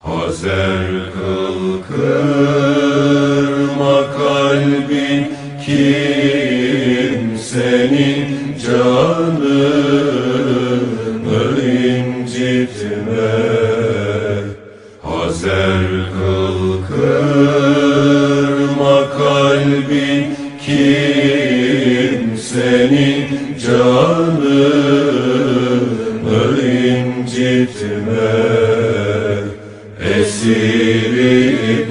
Hazer kıl kırma kalbin kimsenin canını incitme Hazer kıl kırma kalbin kimsenin canını incitme sibi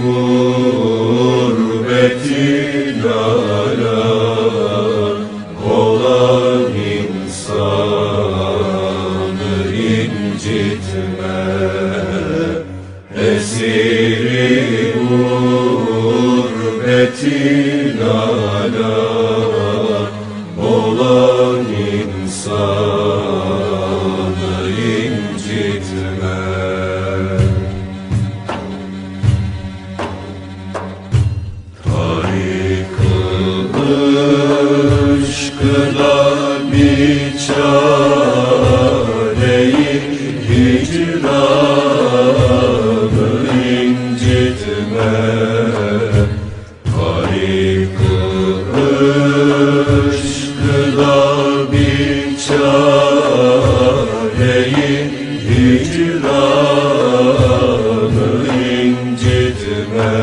incitme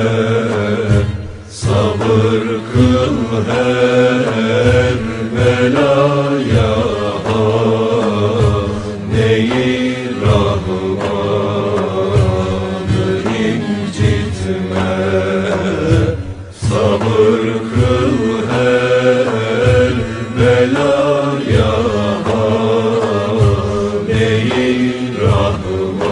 Sabır kıl her belaya. Neyi Rahman'ı incitme Sabır kıl her belaya. Neyi Rahman'ı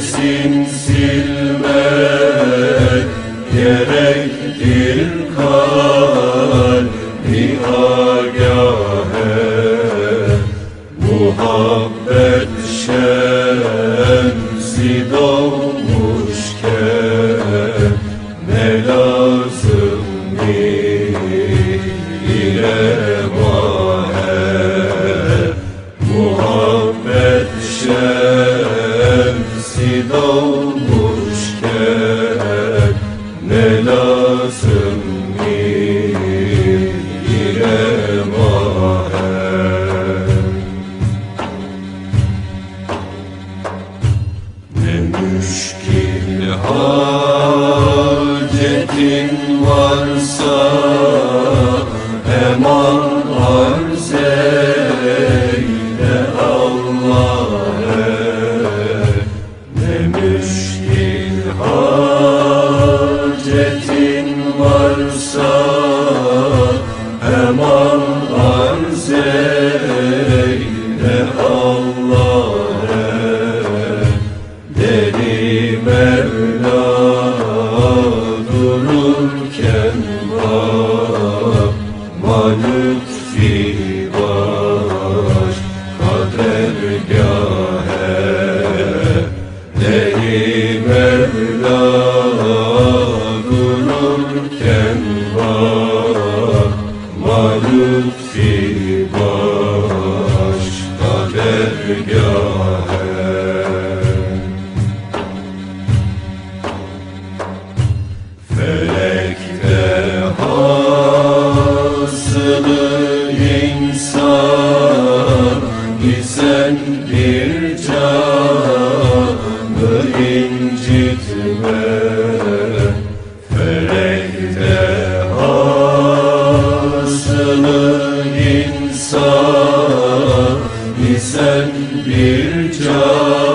aynesin silme gerektir kalbi agâhe Muhabbet şemsi doğmuşken Ne lazım ile Muhabbet şemsi Eman Gamze'yle Allah Dedi Mevla dururken bak Malük baş kadergahe Dedi Mevla sen bir can.